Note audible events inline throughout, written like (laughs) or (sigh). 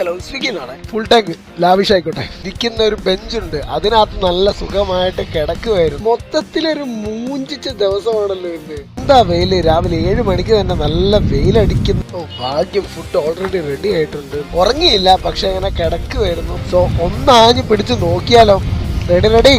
Hello സ്വിഗ്ഗിന്നാണ്. Full tank lavish ആയിക്കോട്ടെ ഇരിക്കുന്ന ഒരു ബെഞ്ചുണ്ട്. അതിനകത്ത് നല്ല സുഖമായിട്ട് കിടക്കുമായിരുന്നു മൊത്തത്തിലൊരു മൂഞ്ചിച്ച ദിവസമാണല്ലോ ഇന്ന്. എന്താ വെയിൽ? രാവിലെ ഏഴ് മണിക്ക് തന്നെ നല്ല വെയിലടിക്കുന്നു. ഭാഗ്യം ഫുഡ് ഓൾറെഡി റെഡി ആയിട്ടുണ്ട്. ഉറങ്ങിയില്ല പക്ഷെ അങ്ങനെ കിടക്കുമായിരുന്നു സോ ഒന്നാഞ്ഞ് പിടിച്ച് നോക്കിയാലോ? റെഡി റെഡി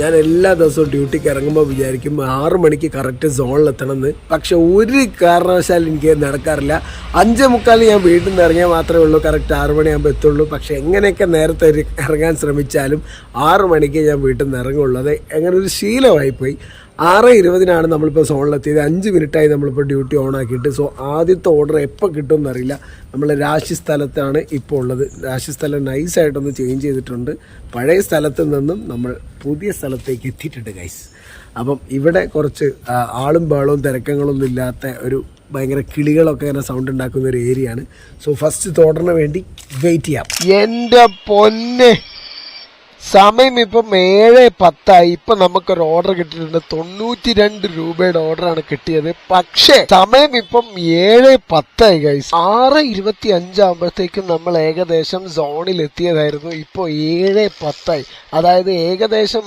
ഞാൻ എല്ലാ ദിവസവും ഡ്യൂട്ടിക്ക് ഇറങ്ങുമ്പോൾ വിചാരിക്കും ആറു മണിക്ക് കറക്റ്റ് സോണിൽ എത്തണമെന്ന് പക്ഷെ ഒരു കാരണവശാൽ എനിക്ക് നടക്കാറില്ല. അഞ്ചേ മുക്കാൽ ഞാൻ വീട്ടിൽ നിന്ന് ഇറങ്ങിയാൽ മാത്രമേ ഉള്ളൂ. കറക്റ്റ് ആറു മണിയാകുമ്പോൾ എത്തുള്ളൂ. പക്ഷെ എങ്ങനെയൊക്കെ നേരത്തെ ഇറങ്ങാൻ ശ്രമിച്ചാലും ആറു മണിക്ക് ഞാൻ വീട്ടിൽ നിന്ന് ഇറങ്ങുള്ളൂ അത് അങ്ങനെ ഒരു ശീലമായിപ്പോയി. ആറ് ഇരുപതിനാണ് നമ്മളിപ്പോൾ സോണിലെത്തിയത്. അഞ്ച് മിനിറ്റായി നമ്മളിപ്പോൾ ഡ്യൂട്ടി ഓൺ ആക്കിയിട്ട് സോ ആദ്യത്തെ ഓർഡർ എപ്പോൾ കിട്ടുമെന്ന് അറിയില്ല നമ്മൾ രാശി സ്ഥലത്താണ് ഇപ്പോൾ ഉള്ളത്. രാശി സ്ഥലം നൈസായിട്ടൊന്ന് ചേഞ്ച് ചെയ്തിട്ടുണ്ട്. പഴയ സ്ഥലത്ത് നിന്നും നമ്മൾ പുതിയ സ്ഥലത്തേക്ക് എത്തിയിട്ടുണ്ട് ഗൈസ് അപ്പം ഇവിടെ കുറച്ച് ആളും ബഹളവും തിരക്കങ്ങളൊന്നും ഇല്ലാത്ത ഒരു ഭയങ്കര കിളികളൊക്കെ ഇങ്ങനെ സൗണ്ട് ഉണ്ടാക്കുന്ന ഒരു ഏരിയയാണ് സോ ഫസ്റ്റ് തോട്ടറിന് വേണ്ടി വെയിറ്റ് ചെയ്യാം. എന്റെ പൊന്നെ! സമയം ഇപ്പം ഏഴ് പത്തായി. ഇപ്പൊ നമുക്കൊരു ഓർഡർ കിട്ടിയിട്ടുണ്ട്. തൊണ്ണൂറ്റി രണ്ട് രൂപയുടെ ഓർഡറാണ് കിട്ടിയത്. പക്ഷേ സമയം ഇപ്പം ഏഴ് പത്തായി ഗൈസ് ആറ് ഇരുപത്തി അഞ്ചാകുമ്പോഴത്തേക്കും നമ്മൾ ഏകദേശം സോണിൽ എത്തിയതായിരുന്നു. ഇപ്പോൾ ഏഴ് പത്തായി. അതായത് ഏകദേശം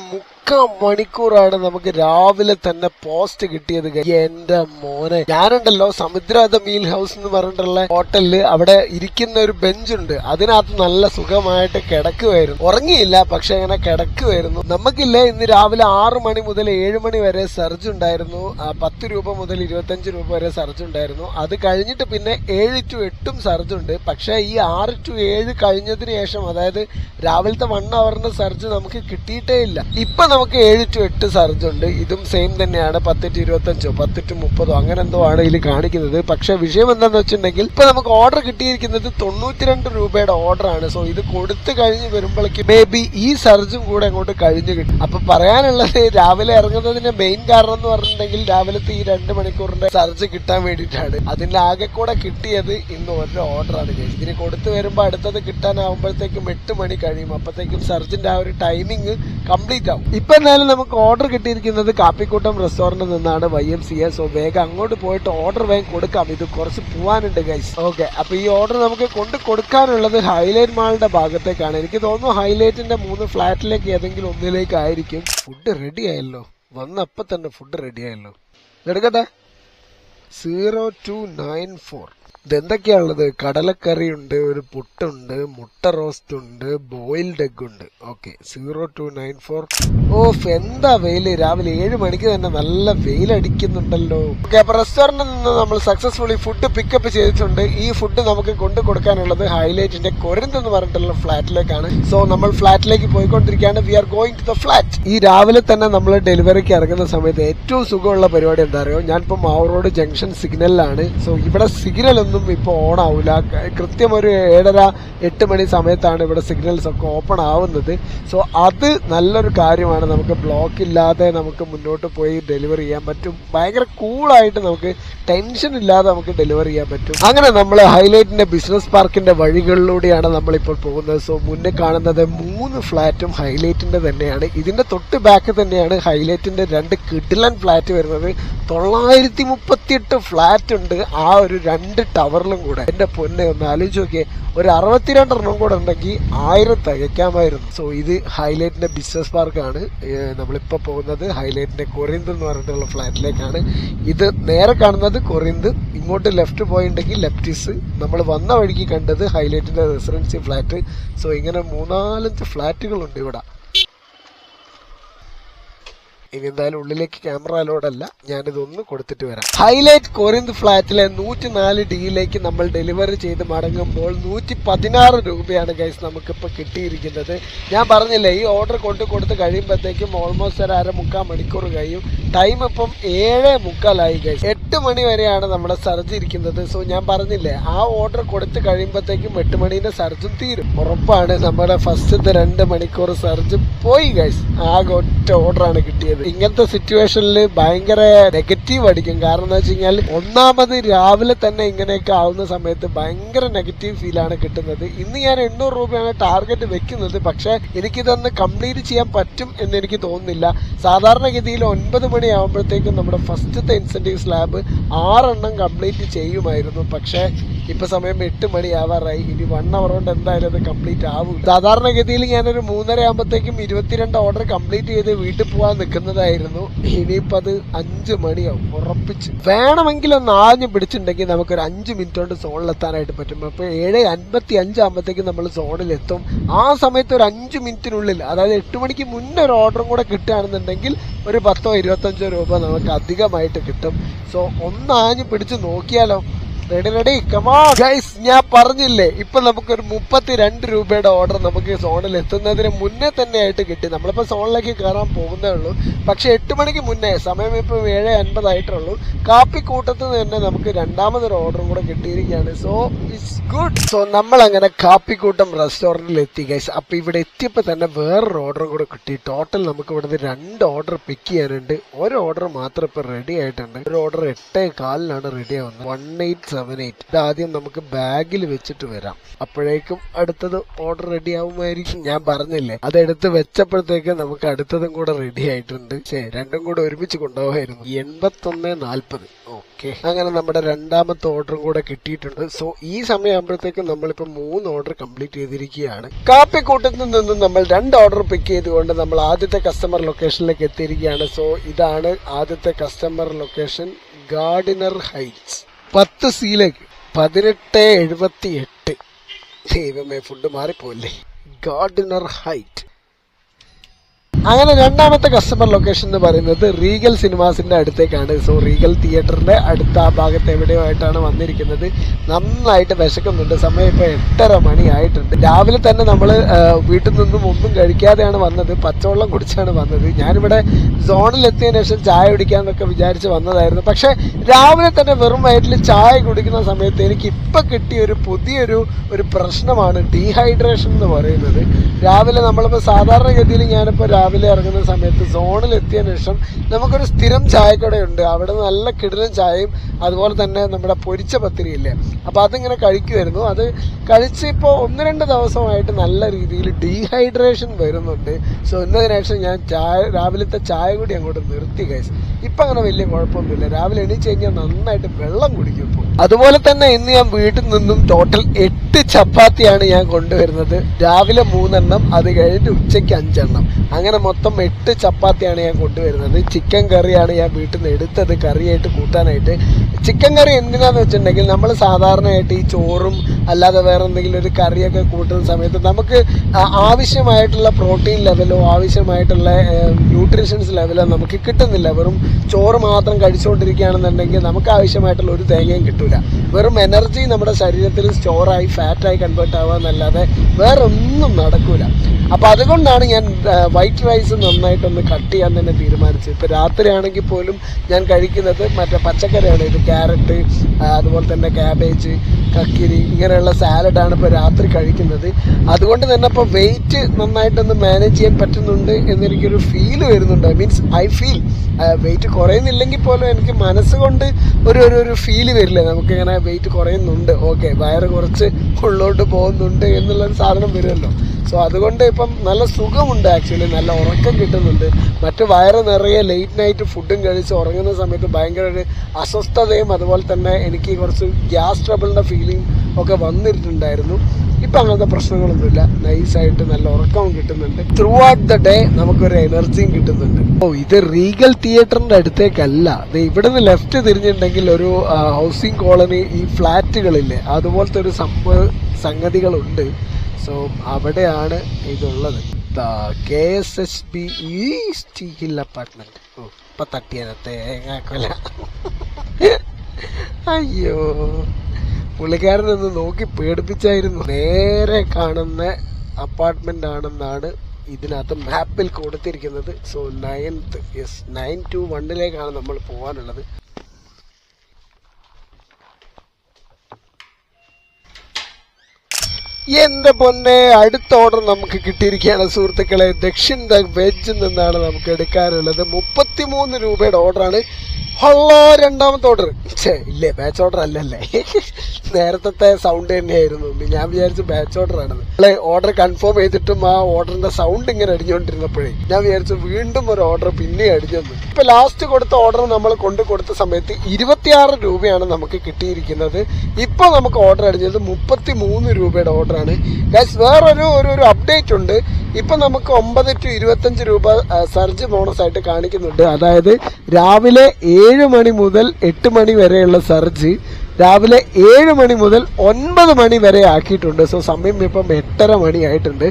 മണിക്കൂറാണ് നമുക്ക് രാവിലെ തന്നെ പോസ്റ്റ് കിട്ടിയത്. എന്റെ മോനെ. ഞാനുണ്ടല്ലോ സമുദ്ര മീൽ ഹൗസ് എന്ന് പറഞ്ഞിട്ടുള്ള ഹോട്ടലിൽ അവിടെ ഇരിക്കുന്ന ഒരു ബെഞ്ചുണ്ട് അതിനകത്ത് നല്ല സുഖമായിട്ട് കിടക്കുമായിരുന്നു ഉറങ്ങിയില്ല പക്ഷെ അങ്ങനെ കിടക്കുമായിരുന്നു നമുക്കില്ലേ ഇന്ന് രാവിലെ ആറ് മണി മുതൽ ഏഴ് മണി വരെ സർജ് ഉണ്ടായിരുന്നു. പത്ത് രൂപ മുതൽ ഇരുപത്തഞ്ച് രൂപ വരെ സർജ് ഉണ്ടായിരുന്നു. അത് കഴിഞ്ഞിട്ട് പിന്നെ ഏഴ് ടു എട്ടും സർജ് ഉണ്ട്. പക്ഷെ ഈ ആറ് ടു ഏഴ് കഴിഞ്ഞതിന് ശേഷം അതായത് രാവിലത്തെ വൺ അവറിന്റെ സർജ് നമുക്ക് കിട്ടിയിട്ടേ ഇല്ല. ഇപ്പൊ നമുക്ക് ഏഴ് ടു എട്ട് സർജ് ഉണ്ട്. ഇതും സെയിം തന്നെയാണ്. പത്ത് ടു ഇരുപത്തഞ്ചോ പത്ത് ടു മുപ്പതോ അങ്ങനെ എന്തോ ആണ് ഇതിൽ കാണിക്കുന്നത്. പക്ഷെ വിഷയം എന്താന്ന് വെച്ചിട്ടുണ്ടെങ്കിൽ ഇപ്പൊ നമുക്ക് ഓർഡർ കിട്ടിയിരിക്കുന്നത് തൊണ്ണൂറ്റിരണ്ട് രൂപയുടെ ഓർഡർ ആണ്. സോ ഇത് കൊടുത്തു കഴിഞ്ഞ് വരുമ്പോഴേക്ക് മേ ബി ഈ സർജും കൂടെ അങ്ങോട്ട് കഴിഞ്ഞു കിട്ടും. അപ്പൊ പറയാനുള്ളത് രാവിലെ ഇറങ്ങുന്നതിന്റെ മെയിൻ കാരണം എന്ന് പറഞ്ഞിട്ടുണ്ടെങ്കിൽ രാവിലത്തെ ഈ രണ്ട് മണിക്കൂറിന്റെ സർജ് കിട്ടാൻ വേണ്ടിയിട്ടാണ്. അതിന്റെ ആകെ കൂടെ കിട്ടിയത് ഇന്ന് ഒരു ഓർഡറാണ് ഇതിന് കൊടുത്തു വരുമ്പോൾ അടുത്തത് കിട്ടാനാവുമ്പോഴത്തേക്കും എട്ട് മണി കഴിയും. അപ്പത്തേക്കും സർജിന്റെ ആ ഒരു ടൈമിങ് കംപ്ലീറ്റ് ആവും. ഇപ്പൊ എന്തായാലും നമുക്ക് ഓർഡർ കിട്ടിയിരിക്കുന്നത് കാപ്പിക്കൂട്ടം റെസ്റ്റോറന്റിൽ നിന്നാണ് Y M C A so വേഗം അങ്ങോട്ട് പോയിട്ട് ഓർഡർ വേഗം കൊടുക്കാം. ഇത് കുറച്ച് പോവാനുണ്ട് ഗൈസ് ഓക്കെ അപ്പൊ ഈ ഓർഡർ നമുക്ക് കൊണ്ട് കൊടുക്കാനുള്ളത് ഹൈലൈറ്റ് മാളിന്റെ ഭാഗത്തേക്കാണ്. എനിക്ക് തോന്നുന്നു ഹൈലൈറ്റിന്റെ മൂന്ന് ഫ്ലാറ്റിലേക്ക് ഏതെങ്കിലും ഒന്നിലേക്ക് ആയിരിക്കും. ഫുഡ് റെഡി ആയല്ലോ. വന്നപ്പോ തന്നെ ഫുഡ് റെഡി ആയല്ലോ. എടുക്കട്ടെ. സീറോ ടു നയൻ ഫോർ ഇതെന്തൊക്കെയാണുള്ളത് കടലക്കറി ഉണ്ട് ഒരു പുട്ടുണ്ട് മുട്ട റോസ്റ്റ് ഉണ്ട് ബോയിൽഡ് എഗ് ഉണ്ട്. Okay zero two nine four off എന്താ വെയിൽ? രാവിലെ ഏഴ് മണിക്ക് തന്നെ നല്ല വെയിലടിക്കുന്നുണ്ടല്ലോ. ഓക്കെ അപ്പൊ റെസ്റ്റോറന്റിൽ നിന്ന് നമ്മൾ സക്സസ്ഫുള്ളി ഫുഡ് പിക്കപ്പ് ചെയ്തിട്ടുണ്ട്. ഈ ഫുഡ് നമുക്ക് കൊണ്ടു കൊടുക്കാനുള്ളത് ഹൈലൈറ്റിന്റെ കൊരന്ത് എന്ന് പറഞ്ഞിട്ടുള്ള ഫ്ലാറ്റിലേക്കാണ് സോ നമ്മൾ ഫ്ലാറ്റിലേക്ക് പോയിക്കൊണ്ടിരിക്കുകയാണ്. We are going to the flat ഈ രാവിലെ തന്നെ നമ്മൾ ഡെലിവറിക്ക് ഇറങ്ങുന്ന സമയത്ത് ഏറ്റവും സുഖമുള്ള പരിപാടി എന്താ അറിയോ? ഞാനിപ്പോ മാവറോഡ് റോഡ് ജംഗ്ഷൻ സിഗ്നലിലാണ് സോ ഇവിടെ സിഗ്നൽ ഒന്നും ഇപ്പോൾ ഓൺ ആവില്ല കൃത്യം ഒരു ഏഴര എട്ട് മണി സമയത്താണ് ഇവിടെ സിഗ്നൽസ് ഒക്കെ ഓപ്പൺ ആവുന്നത്. സോ അത് നല്ലൊരു കാര്യമാണ്. നമുക്ക് ബ്ലോക്ക് ഇല്ലാതെ നമുക്ക് മുന്നോട്ട് പോയി ഡെലിവറി ചെയ്യാൻ പറ്റും. ഭയങ്കര കൂളായിട്ട് നമുക്ക് ടെൻഷൻ ഇല്ലാതെ നമുക്ക് ഡെലിവറി ചെയ്യാൻ പറ്റും. അങ്ങനെ നമ്മൾ ഹൈലൈറ്റിന്റെ ബിസിനസ് പാർക്കിന്റെ വഴികളിലൂടെയാണ് നമ്മളിപ്പോൾ പോകുന്നത്. സോ മുന്നേ കാണുന്നത് മൂന്ന് ഫ്ലാറ്റും ഹൈലൈറ്റിന്റെ തന്നെയാണ്. ഇതിന്റെ തൊട്ട് ബാക്ക് തന്നെയാണ് ഹൈലൈറ്റിന്റെ രണ്ട് കിഡ്ലൻ ഫ്ലാറ്റ് വരുന്നത്. തൊള്ളായിരത്തി മുപ്പത്തിയെട്ട് ഫ്ലാറ്റ് ഉണ്ട്. ആ ഒരു രണ്ട് ടവറിലും കൂടെ. എന്റെ പൊന്നെ ഒന്ന് ആലോചിച്ച് നോക്കിയേ ഒരു അറുപത്തിരണ്ടെണ്ണം കൂടെ ഉണ്ടെങ്കിൽ ആയിരം തികയ്ക്കാമായിരുന്നു സോ ഇത് ഹൈലൈറ്റിന്റെ ബിസിനസ് പാർക്കാണ് നമ്മളിപ്പോ പോകുന്നത് ഹൈലൈറ്റിന്റെ കൊറിന്ത് എന്ന് പറഞ്ഞിട്ടുള്ള ഫ്ലാറ്റിലേക്കാണ്. ഇത് നേരെ കാണുന്നത് കൊറിന്ത് ഇങ്ങോട്ട് ലെഫ്റ്റ് പോയിണ്ടെങ്കിൽ ലെഫ്റ്റിസ് നമ്മൾ വന്ന വഴിക്ക് കണ്ടത് ഹൈലൈറ്റിന്റെ റെസിഡൻസി ഫ്ലാറ്റ് സോ ഇങ്ങനെ മൂന്നാലഞ്ച് ഫ്ലാറ്റുകളുണ്ട് ഇവിടെ. ഇനി എന്തായാലും ഉള്ളിലേക്ക് ക്യാമറ അലോഡല്ല ഞാനിതൊന്ന് കൊടുത്തിട്ട് വരാം. ഹൈലൈറ്റ് കൊറിന്ത് ഫ്ലാറ്റിലെ നൂറ്റി നാല് ഡിയിലേക്ക് നമ്മൾ ഡെലിവറി ചെയ്ത് മടങ്ങുമ്പോൾ നൂറ്റി പതിനാറ് രൂപയാണ് ഗൈസ് നമുക്കിപ്പോൾ കിട്ടിയിരിക്കുന്നത്. ഞാൻ പറഞ്ഞില്ലേ ഈ ഓർഡർ കൊണ്ടു കൊടുത്ത് കഴിയുമ്പോഴത്തേക്കും ഓൾമോസ്റ്റ് ഒരു അര മുക്കാൽ മണിക്കൂർ കഴിയും. ടൈം ഇപ്പം ഏഴ് മുക്കാലായി ഗൈസ് എട്ട് മണി വരെയാണ് നമ്മുടെ സർജ് ഇരിക്കുന്നത്. സോ ഞാൻ പറഞ്ഞില്ലേ ആ ഓർഡർ കൊടുത്ത് കഴിയുമ്പോഴത്തേക്കും എട്ട് മണീന്റെ സർജും തീരും. ഉറപ്പാണ് നമ്മുടെ ഫസ്റ്റത്തെ രണ്ട് മണിക്കൂർ സർജ് പോയി ഗൈസ് ആകെ ഒറ്റ ആണ് കിട്ടിയത്. ഇങ്ങനത്തെ സിറ്റുവേഷനിൽ ഭയങ്കര നെഗറ്റീവ് അടിക്കും. കാരണം എന്താ വെച്ച് കഴിഞ്ഞാൽ ഒന്നാമത് രാവിലെ തന്നെ ഇങ്ങനെയൊക്കെ ആവുന്ന സമയത്ത് ഭയങ്കര നെഗറ്റീവ് ഫീൽ ആണ് കിട്ടുന്നത്. ഇന്ന് ഞാൻ എണ്ണൂറ് രൂപയാണ് ടാർഗറ്റ് വെക്കുന്നത്. പക്ഷേ എനിക്കിതൊന്ന് കംപ്ലീറ്റ് ചെയ്യാൻ പറ്റും എന്ന് എനിക്ക് തോന്നുന്നില്ല. സാധാരണഗതിയിൽ ഒൻപത് മണി ആകുമ്പോഴത്തേക്കും നമ്മുടെ ഫസ്റ്റത്തെ ഇൻസെന്റീവ് സ്ലാബ് ആറെണ്ണം കംപ്ലീറ്റ് ചെയ്യുമായിരുന്നു. പക്ഷേ ഇപ്പൊ സമയം എട്ട് മണി ആവാറായി ഇനി വൺ അവർ കൊണ്ട് എന്തായാലും അത് കംപ്ലീറ്റ് ആവും സാധാരണഗതിയിൽ ഞാനൊരു മൂന്നര ആകുമ്പോഴത്തേക്കും ഇരുപത്തിരണ്ട് ഓർഡർ കംപ്ലീറ്റ് ചെയ്ത് വീട്ടിൽ പോകാൻ നിൽക്കുന്നതായിരുന്നു. ഇനിയിപ്പോൾ അത് അഞ്ച് മണിയാവും ഉറപ്പിച്ച്. വേണമെങ്കിൽ ഒന്ന് ആഞ്ഞു പിടിച്ചിട്ടുണ്ടെങ്കിൽ നമുക്കൊരു അഞ്ച് മിനിറ്റ് കൊണ്ട് സോണിലെത്താനായിട്ട് പറ്റും. അപ്പോൾ ഏഴ് അൻപത്തി അഞ്ചാകുമ്പോഴത്തേക്കും നമ്മൾ സോണിലെത്തും ആ സമയത്ത് ഒരു അഞ്ച് മിനിറ്റിനുള്ളിൽ അതായത് എട്ട് മണിക്ക് മുന്നേ ഒരു ഓർഡറും കൂടെ കിട്ടുകയാണെന്നുണ്ടെങ്കിൽ ഒരു പത്തോ ഇരുപത്തഞ്ചോ രൂപ നമുക്ക് അധികമായിട്ട് കിട്ടും. സോ ഒന്ന് പിടിച്ചു പിടിച്ച് നോക്കിയാലോ? റെഡി റെഡി കമാ ഗൈസ് ഞാൻ പറഞ്ഞില്ലേ ഇപ്പൊ നമുക്കൊരു മുപ്പത്തിരണ്ട് രൂപയുടെ ഓർഡർ നമുക്ക് സോണിൽ എത്തുന്നതിന് മുന്നേ തന്നെ ആയിട്ട് കിട്ടി. നമ്മളിപ്പോ സോണിലേക്ക് കയറാൻ പോകുന്നേ ഉള്ളൂ. പക്ഷെ എട്ട് മണിക്ക് മുന്നേ സമയം ഇപ്പൊ ഏഴ് അൻപതായിട്ടുള്ളൂ കാപ്പിക്കൂട്ടത്തിൽ നിന്ന് തന്നെ നമുക്ക് രണ്ടാമതൊരു ഓർഡർ കൂടെ കിട്ടിയിരിക്കുകയാണ്. സോ ഇറ്റ്സ് ഗുഡ് സോ നമ്മൾ അങ്ങനെ കാപ്പിക്കൂട്ടം റെസ്റ്റോറന്റിൽ എത്തി ഗൈസ് അപ്പൊ ഇവിടെ എത്തിയപ്പോ തന്നെ വേറൊരു ഓർഡർ കൂടെ കിട്ടി. ടോട്ടൽ നമുക്ക് ഇവിടെ രണ്ട് ഓർഡർ പിക്ക് ചെയ്യാനുണ്ട്. ഒരു ഓർഡർ മാത്രം ഇപ്പൊ റെഡി ആയിട്ടുണ്ട്. ഒരു ഓർഡർ എട്ടേ കാലിനാണ് റെഡി ആവുന്നത്. വൺ എയ്റ്റ് സെവൻ എയ്റ്റ് ആദ്യം നമുക്ക് ബാഗിൽ വെച്ചിട്ട് വരാം. അപ്പോഴേക്കും അടുത്തത് ഓർഡർ റെഡി ആവുമായിരിക്കും. ഞാൻ പറഞ്ഞില്ലേ? അതെടുത്ത് വെച്ചപ്പോഴത്തേക്ക് നമുക്ക് അടുത്തതും കൂടെ റെഡി ആയിട്ടുണ്ട്. ശേ രണ്ടും കൂടെ ഒരുമിച്ച് കൊണ്ടുപോകായിരുന്നു എൺപത്തൊന്ന് നാൽപ്പത്. ഓക്കെ അങ്ങനെ നമ്മുടെ രണ്ടാമത്തെ ഓർഡറും കൂടെ കിട്ടിയിട്ടുണ്ട്. സോ ഈ സമയമാകുമ്പോഴത്തേക്കും നമ്മളിപ്പോ മൂന്ന് ഓർഡർ കംപ്ലീറ്റ് ചെയ്തിരിക്കുകയാണ്. കാപ്പിക്കൂട്ടത്തിൽ നിന്നും നമ്മൾ രണ്ട് ഓർഡർ പിക്ക് ചെയ്തുകൊണ്ട് നമ്മൾ ആദ്യത്തെ കസ്റ്റമർ ലൊക്കേഷനിലേക്ക് എത്തിയിരിക്കുകയാണ്. സോ ഇതാണ് ആദ്യത്തെ കസ്റ്റമർ ലൊക്കേഷൻ ഗാർഡിനർ ഹൈറ്റ്സ് പത്ത് സീലേക്ക്. പതിനെട്ട് എഴുപത്തി എട്ട് ദൈവമേ ഫുഡ് മാറിപ്പോയില്ലേ? ഗാർഡിനർ ഹൈറ്റ് അങ്ങനെ രണ്ടാമത്തെ കസ്റ്റമർ ലൊക്കേഷൻ എന്ന് പറയുന്നത് റീഗൽ സിനിമാസിന്റെ അടുത്തേക്കാണ്. സോ റീഗൽ തിയേറ്ററിന്റെ അടുത്ത ആ ഭാഗത്ത് എവിടെയോ ആയിട്ടാണ് വന്നിരിക്കുന്നത്? നന്നായിട്ട് വിശക്കുന്നുണ്ട്. സമയം ഇപ്പൊ എട്ടര മണി ആയിട്ടുണ്ട് രാവിലെ തന്നെ നമ്മൾ വീട്ടിൽ നിന്നും ഒന്നും കഴിക്കാതെയാണ് വന്നത്. പച്ചവെള്ളം കുടിച്ചാണ് വന്നത്. ഞാനിവിടെ സോണിൽ എത്തിയതിനു ശേഷം ചായ കുടിക്കാമെന്നൊക്കെ വിചാരിച്ച് വന്നതായിരുന്നു. പക്ഷെ രാവിലെ തന്നെ വെറും വയറ്റിൽ ചായ കുടിക്കുന്ന സമയത്ത് എനിക്ക് ഇപ്പൊ കിട്ടിയ ഒരു പുതിയൊരു ഒരു പ്രശ്നമാണ് ഡീഹൈഡ്രേഷൻ എന്ന് പറയുന്നത്. രാവിലെ നമ്മളിപ്പോൾ സാധാരണഗതിയിൽ ഞാനിപ്പോൾ രാവിലെ ഇറങ്ങുന്ന സമയത്ത് സോണിൽ എത്തിയ ശേഷം നമുക്കൊരു സ്ഥിരം ചായക്കടയുണ്ട്. അവിടെ നല്ല കിടിലൻ ചായയും അതുപോലെ തന്നെ നമ്മുടെ പൊരിച്ച പത്തിരിയില്ലേ അപ്പോൾ അതിങ്ങനെ കഴിക്കുമായിരുന്നു അത് കഴിച്ച് ഇപ്പോൾ ഒന്ന് രണ്ട് ദിവസമായിട്ട് നല്ല രീതിയിൽ ഡീഹൈഡ്രേഷൻ വരുന്നുണ്ട്. സോ ഇന്നതിന് ശേഷം ഞാൻ ചായ രാവിലത്തെ ചായ കൂടി അങ്ങോട്ട് നിർത്തി കഴിച്ചു ഇപ്പം അങ്ങനെ വലിയ കുഴപ്പമൊന്നുമില്ല. രാവിലെ എണീച്ച് കഴിഞ്ഞാൽ നന്നായിട്ട് വെള്ളം കുടിക്കും അതുപോലെ തന്നെ ഇന്ന് ഞാൻ വീട്ടിൽ നിന്നും ടോട്ടൽ എട്ട് ചപ്പാത്തിയാണ് ഞാൻ കൊണ്ടുവരുന്നത്. രാവിലെ മൂന്നെണ്ണം അത് കഴിഞ്ഞിട്ട് ഉച്ചയ്ക്ക് അഞ്ചെണ്ണം. അങ്ങനെ മൊത്തം എട്ട് ചപ്പാത്തിയാണ് ഞാൻ കൊണ്ടുവരുന്നത്. ചിക്കൻ കറിയാണ് ഞാൻ വീട്ടിൽ നിന്ന് എടുത്തത് കറിയായിട്ട് കൂട്ടാനായിട്ട്. ചിക്കൻ കറി എന്തിനാന്ന് വെച്ചിട്ടുണ്ടെങ്കിൽ നമ്മൾ സാധാരണയായിട്ട് ഈ ചോറും അല്ലാതെ വേറെ എന്തെങ്കിലും ഒരു കറിയൊക്കെ കൂട്ടുന്ന സമയത്ത് നമുക്ക് ആവശ്യമായിട്ടുള്ള പ്രോട്ടീൻ ലെവലോ ആവശ്യമായിട്ടുള്ള ന്യൂട്രീഷൻസ് ലെവലോ നമുക്ക് കിട്ടുന്നില്ല. വെറും ചോറ് മാത്രം കഴിച്ചുകൊണ്ടിരിക്കുകയാണെന്നുണ്ടെങ്കിൽ നമുക്ക് ആവശ്യമായിട്ടുള്ള ഒരു തേങ്ങയും കിട്ടില്ല വെറും എനർജി നമ്മുടെ ശരീരത്തിൽ സ്റ്റോറായി ഫാറ്റായി കൺവേർട്ട് ആവാന്നല്ലാതെ എന്നല്ലാതെ ഒന്നും നടക്കൂല. അപ്പൊ അതുകൊണ്ടാണ് ഞാൻ വൈറ്റ് റൈസ് നന്നായിട്ടൊന്ന് കട്ട് ചെയ്യാൻ തന്നെ തീരുമാനിച്ചത്. ഇപ്പൊ രാത്രിയാണെങ്കിൽ പോലും ഞാൻ കഴിക്കുന്നത് മറ്റേ പച്ചക്കറിയാണ്. ഇത് ക്യാരറ്റ് അതുപോലെ തന്നെ ക്യാബേജ് കക്കിരി ഇങ്ങനെയുള്ള സാലഡാണ് ഇപ്പൊ രാത്രി കഴിക്കുന്നത്. അതുകൊണ്ട് തന്നെ ഇപ്പോൾ വെയിറ്റ് നന്നായിട്ടൊന്ന് മാനേജ് ചെയ്യാൻ പറ്റുന്നുണ്ട് എന്നെനിക്കൊരു ഫീൽ വരുന്നുണ്ട്. മീൻസ് ഐ ഫീൽ വെയിറ്റ് കുറയുന്നില്ലെങ്കിൽ പോലും എനിക്ക് മനസ്സുകൊണ്ട് ഒരു ഒരു ഒരു ഫീൽ വരില്ല. നമുക്കിങ്ങനെ വെയിറ്റ് കുറയുന്നുണ്ട്. ഓക്കെ വയറ് കുറച്ച് ഉള്ളോട്ട് പോകുന്നുണ്ട് എന്നുള്ളൊരു സാധനം വരുമല്ലോ. സോ അതുകൊണ്ട് ഇപ്പം നല്ല സുഖമുണ്ട് ആക്ച്വലി നല്ല ഉറക്കം കിട്ടുന്നുണ്ട്. മറ്റ് വയറ് നിറയെ ലേറ്റ് നൈറ്റ് ഫുഡും കഴിച്ച് ഉറങ്ങുന്ന സമയത്ത് ഭയങ്കര ഒരു അസ്വസ്ഥതയും അതുപോലെ തന്നെ എനിക്ക് കുറച്ച് ഗ്യാസ് ട്രബിളിന്റെ ഫീലിംഗ് ഒക്കെ വന്നിട്ടുണ്ടായിരുന്നു. ഇപ്പം അങ്ങനത്തെ പ്രശ്നങ്ങളൊന്നുമില്ല. നൈസായിട്ട് നല്ല ഉറക്കവും കിട്ടുന്നുണ്ട്. ത്രൂ ഔട്ട് ദ ഡേ നമുക്കൊരു എനർജിയും കിട്ടുന്നുണ്ട്. ഓ ഇത് റീഗൽ തിയേറ്ററിന്റെ അടുത്തേക്കല്ല. ഇത് ഇവിടുന്ന് ലെഫ്റ്റ് തിരിഞ്ഞിട്ടുണ്ടെങ്കിൽ ഒരു ഹൗസിംഗ് കോളനി ഈ ഫ്ലാറ്റുകളില്ലേ അതുപോലത്തെ ഒരു സംഭവ സംഗതികളുണ്ട്. സോ അവിടെയാണ് ഇതുള്ളത്. K S S B East Hill apartment ഓ ഇപ്പൊ തട്ടിയാണ് തേങ്ങാക്കൊല. അയ്യോ. പുള്ളിക്കാരനൊന്ന് നോക്കി പേടിപ്പിച്ചായിരുന്നു. നേരെ കാണുന്ന അപ്പാർട്ട്മെന്റ് ആണെന്നാണ് ഇതിനകത്ത് മാപ്പിൽ കൊടുത്തിരിക്കുന്നത്. So ninth yes nine two വണ്ണിലേക്കാണ് നമ്മൾ പോകാനുള്ളത്. എന്റെ പൊന്നെ അടുത്ത ഓർഡർ നമുക്ക് കിട്ടിയിരിക്കുകയാണ് സുഹൃത്തുക്കളെ. ദക്ഷിൺ ദ വെജ് നിന്നാണ് നമുക്ക് എടുക്കാറുള്ളത് മുപ്പത്തിമൂന്ന് രൂപയുടെ ഓർഡറാണ് ഹലോ രണ്ടാമത്തെ ഓർഡർ ഛേ ഇല്ലേ ബാച്ച് ഓർഡർ അല്ലല്ലേ. നേരത്തെ സൗണ്ട് തന്നെയായിരുന്നു. ഞാൻ വിചാരിച്ചു ബാച്ച് ഓർഡർ ആണെന്ന്. അല്ലെ ഓർഡർ കൺഫേം ചെയ്തിട്ടും ആ ഓർഡറിന്റെ സൗണ്ട് ഇങ്ങനെ അടിഞ്ഞുകൊണ്ടിരുന്നപ്പോഴേ ഞാൻ വിചാരിച്ചു വീണ്ടും ഒരു ഓർഡർ പിന്നെ അടിഞ്ഞെന്ന് ഇപ്പൊ ലാസ്റ്റ് കൊടുത്ത ഓർഡർ നമ്മൾ കൊണ്ടു കൊടുത്ത സമയത്ത് ഇരുപത്തിയാറ് രൂപയാണ് നമുക്ക് കിട്ടിയിരിക്കുന്നത്. ഇപ്പൊ നമുക്ക് ഓർഡർ അടിഞ്ഞത് മുപ്പത്തി മൂന്ന് രൂപയുടെ ഓർഡറാണ് ഗൈസ് വേറൊരു ഒരു ഒരു അപ്ഡേറ്റ് ഉണ്ട്. ഇപ്പൊ നമുക്ക് ഒമ്പത് ടു ഇരുപത്തഞ്ച് രൂപ സർജ് ബോണസ് ആയിട്ട് കാണിക്കുന്നുണ്ട്. അതായത് രാവിലെ ഏഴ് മണി മുതൽ എട്ട് മണി വരെയുള്ള സർജ് രാവിലെ ഏഴ് മണി മുതൽ ഒൻപത് മണി വരെ ആക്കിയിട്ടുണ്ട്. സോ സമയം ഇപ്പം എട്ടര മണി ആയിട്ടുണ്ട്.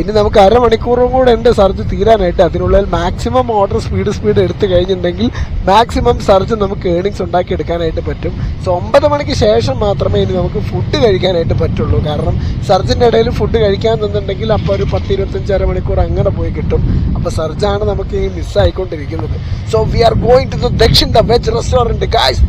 ഇനി നമുക്ക് അരമണിക്കൂറും കൂടെ ഉണ്ട് സർജ് തീരാനായിട്ട്. അതിനുള്ളിൽ മാക്സിമം ഓർഡർ സ്പീഡ് സ്പീഡ് എടുത്തു കഴിഞ്ഞിട്ടുണ്ടെങ്കിൽ മാക്സിമം സർജ് നമുക്ക് ഏണിങ്സ് ഉണ്ടാക്കിയെടുക്കാനായിട്ട് പറ്റും. സോ ഒമ്പത് മണിക്ക് ശേഷം മാത്രമേ ഇനി നമുക്ക് ഫുഡ് കഴിക്കാനായിട്ട് പറ്റുള്ളൂ. കാരണം സർജിന്റെ ഇടയിൽ ഫുഡ് കഴിക്കാൻ നിന്നുണ്ടെങ്കിൽ അപ്പോൾ ഒരു പത്ത് ഇരുപത്തഞ്ച് അരമണിക്കൂർ അങ്ങനെ പോയി കിട്ടും. അപ്പോൾ സർജാണ് നമുക്ക് ഈ മിസ്സായിക്കൊണ്ടിരിക്കുന്നത് so we are going to the Dakshin the veg restaurant guys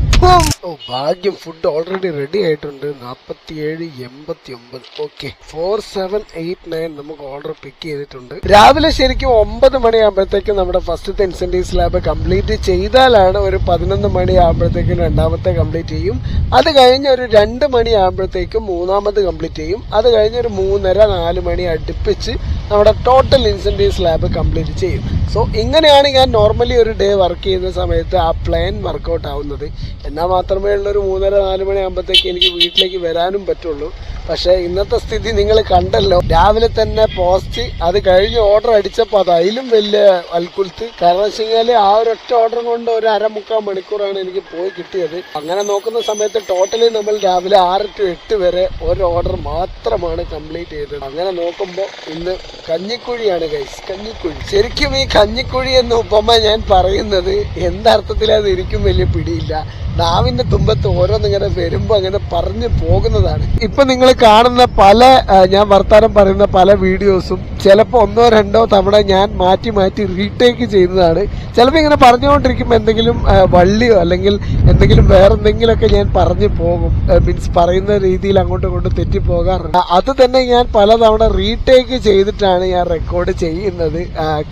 ഓ ഭാഗ്യം. ഫുഡ് ഓൾറെഡി റെഡി ആയിട്ടുണ്ട്. നാൽപ്പത്തി ഏഴ് എൺപത്തി ഒമ്പത് okay four seven eight nine നമുക്ക് ഓർഡർ പിക്ക് ചെയ്തിട്ടുണ്ട്. രാവിലെ ശരിക്കും ഒമ്പത് മണിയാകുമ്പോഴത്തേക്കും നമ്മുടെ ഫസ്റ്റത്തെ ഇൻസെന്റീവ് സ്ലാബ് കംപ്ലീറ്റ് ചെയ്താലാണ് ഒരു പതിനൊന്ന് മണിയാകുമ്പോഴത്തേക്കും രണ്ടാമത്തെ കംപ്ലീറ്റ് ചെയ്യും. അത് കഴിഞ്ഞ് ഒരു രണ്ട് മണിയാകുമ്പോഴത്തേക്കും മൂന്നാമത് കംപ്ലീറ്റ് ചെയ്യും. അത് കഴിഞ്ഞ് ഒരു മൂന്നര നാല് മണി അടുപ്പിച്ച് നമ്മുടെ ടോട്ടൽ ഇൻസെന്റീവ് സ്ലാബ് കംപ്ലീറ്റ് ചെയ്യും. സോ ഇങ്ങനെയാണ് ഞാൻ നോർമലി ഒരു ഡേ വർക്ക് ചെയ്യുന്ന സമയത്ത് ആ പ്ലാൻ വർക്കൗട്ട് ആവുന്നത്. എന്നാൽ മാത്രമേ ഉള്ള ഒരു മൂന്നര നാല് മണി ആകുമ്പോഴത്തേക്ക് എനിക്ക് വീട്ടിലേക്ക് വരാനും പറ്റുള്ളൂ. പക്ഷേ ഇന്നത്തെ സ്ഥിതി നിങ്ങൾ കണ്ടല്ലോ. രാവിലെ തന്നെ പോസ്റ്റ് അത് കഴിഞ്ഞ് ഓർഡർ അടിച്ചപ്പോൾ അത് അതിലും വലിയ അൽക്കുലത്ത് കാരണം വെച്ച് കഴിഞ്ഞാൽ ആ ഒരൊറ്റ ഓർഡർ കൊണ്ട് ഒരു അരമുക്കാൽ മണിക്കൂറാണ് എനിക്ക് പോയി കിട്ടിയത്. അങ്ങനെ നോക്കുന്ന സമയത്ത് ടോട്ടലി നമ്മൾ രാവിലെ ആറ് ടു എട്ട് വരെ ഒരു ഓർഡർ മാത്രമാണ് കംപ്ലീറ്റ് ചെയ്തത്. അങ്ങനെ നോക്കുമ്പോൾ ഇന്ന് കഞ്ഞിക്കുഴിയാണ് ഗൈസ് കഞ്ഞിക്കുഴി. ശരിക്കും ഈ കഞ്ഞിക്കുഴി എന്ന ഉപമ ഞാൻ പറയുന്നത് എന്തർത്ഥത്തിലത് എനിക്കും വലിയ പിടിയില്ല. നാവിന്റെ തുമ്പത്ത് ഓരോന്നിങ്ങനെ വരുമ്പോ അങ്ങനെ പറഞ്ഞു പോകുന്നതാണ്. ഇപ്പൊ നിങ്ങൾ കാണുന്ന പല ഞാൻ വർത്താനം പറയുന്ന പല വീഡിയോസും ചിലപ്പോൾ ഒന്നോ രണ്ടോ തവണ ഞാൻ മാറ്റി മാറ്റി റീടേക്ക് ചെയ്യുന്നതാണ്. ചിലപ്പോൾ ഇങ്ങനെ പറഞ്ഞുകൊണ്ടിരിക്കുമ്പോൾ എന്തെങ്കിലും വള്ളിയോ അല്ലെങ്കിൽ എന്തെങ്കിലും വേറെ എന്തെങ്കിലുമൊക്കെ ഞാൻ പറഞ്ഞു പോകും. മീൻസ് പറയുന്ന രീതിയിൽ അങ്ങോട്ടും ഇങ്ങോട്ടും തെറ്റി പോകാറുണ്ട്. അത് തന്നെ ഞാൻ പല തവണ റീടേക്ക് ചെയ്തിട്ടാണ് ഞാൻ റെക്കോർഡ് ചെയ്യുന്നത്.